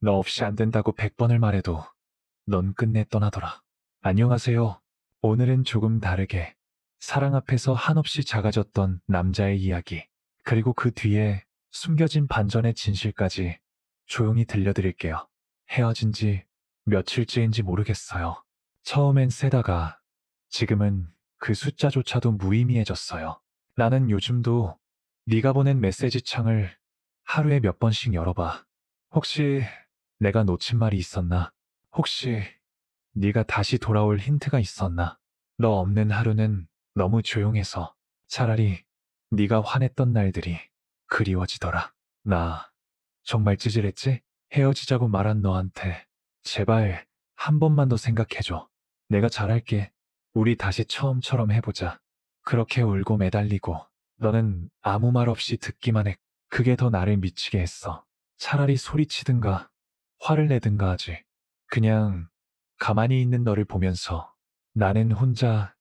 너 없이 안 된다고 백 번을 말해도 넌 끝내 떠나더라. 안녕하세요. 오늘은 조금 다르게 사랑 앞에서 한없이 작아졌던 남자의 이야기, 그리고 그 뒤에 숨겨진 반전의 진실까지 조용히 들려드릴게요. 헤어진 지 며칠째인지 모르겠어요. 처음엔 세다가 지금은 그 숫자조차도 무의미해졌어요. 나는 요즘도 네가 보낸 메시지 창을 하루에 몇 번씩 열어봐. 혹시 내가 놓친 말이 있었나? 혹시 네가 다시 돌아올 힌트가 있었나? 너 없는 하루는 너무 조용해서 차라리 네가 화냈던 날들이 그리워지더라. 나 정말 찌질했지? 헤어지자고 말한 너한테 제발 한 번만 더 생각해줘. 내가 잘할게. 우리 다시 처음처럼 해보자. 그렇게 울고 매달리고 너는 아무 말 없이 듣기만 했. 그게 더 나를 미치게 했어. 차라리 소리치든가 화를 내든가 하지. 그냥 가만히 있는 너를 보면서 나는 혼자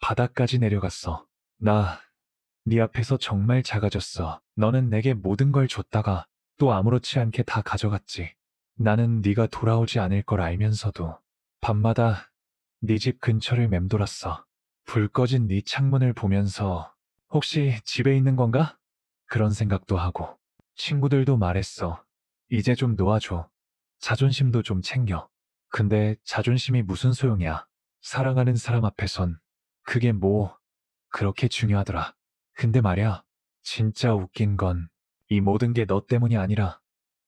바닥까지 내려갔어. 나 네 앞에서 정말 작아졌어. 너는 내게 모든 걸 줬다가 또 아무렇지 않게 다 가져갔지. 나는 네가 돌아오지 않을 걸 알면서도 밤마다 네 집 근처를 맴돌았어. 불 꺼진 네 창문을 보면서 혹시 집에 있는 건가? 그런 생각도 하고 친구들도 말했어. 이제 좀 놓아줘. 자존심도 좀 챙겨. 근데 자존심이 무슨 소용이야. 사랑하는 사람 앞에선 그게 뭐 그렇게 중요하더라. 근데 말야, 진짜 웃긴 건 이 모든 게 너 때문이 아니라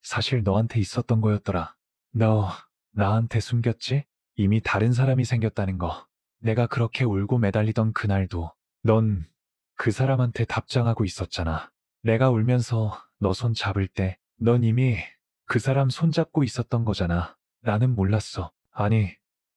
사실 너한테 있었던 거였더라. 너 나한테 숨겼지? 이미 다른 사람이 생겼다는 거. 내가 그렇게 울고 매달리던 그날도 넌 그 사람한테 답장하고 있었잖아. 내가 울면서 너 손 잡을 때 넌 이미 그 사람 손 잡고 있었던 거잖아. 나는 몰랐어. 아니,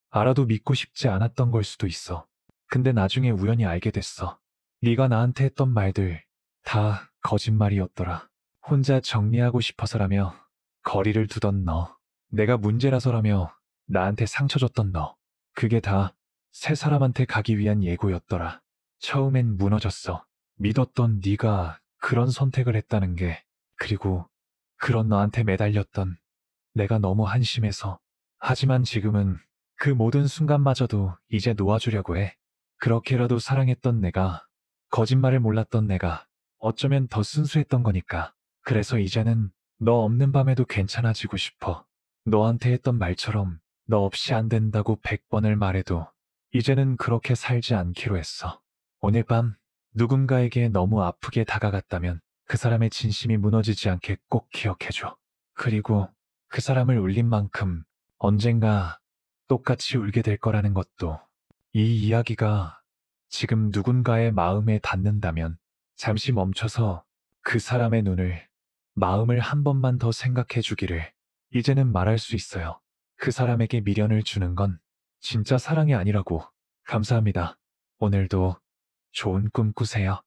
알아도 믿고 싶지 않았던 걸 수도 있어. 근데 나중에 우연히 알게 됐어. 네가 나한테 했던 말들 다 거짓말이었더라. 혼자 정리하고 싶어서라며 거리를 두던 너. 내가 문제라서라며 나한테 상처 줬던 너. 그게 다 새 사람한테 가기 위한 예고였더라. 처음엔 무너졌어. 믿었던 네가 그런 선택을 했다는 게 그리고 그런 너한테 매달렸던 내가 너무 한심해서 하지만 지금은 그 모든 순간마저도 이제 놓아주려고 해. 그렇게라도 사랑했던 내가 거짓말을 몰랐던 내가 어쩌면 더 순수했던 거니까. 그래서 이제는 너 없는 밤에도 괜찮아지고 싶어. 너한테 했던 말처럼 너 없이 안 된다고 백 번을 말해도 이제는 그렇게 살지 않기로 했어. 오늘 밤 누군가에게 너무 아프게 다가갔다면 그 사람의 진심이 무너지지 않게 꼭 기억해줘. 그리고 그 사람을 울린 만큼 언젠가 똑같이 울게 될 거라는 것도 이 이야기가 지금 누군가의 마음에 닿는다면 잠시 멈춰서 그 사람의 눈을 마음을 한 번만 더 생각해 주기를 이제는 말할 수 있어요. 그 사람에게 미련을 주는 건 진짜 사랑이 아니라고. 감사합니다. 오늘도 좋은 꿈 꾸세요.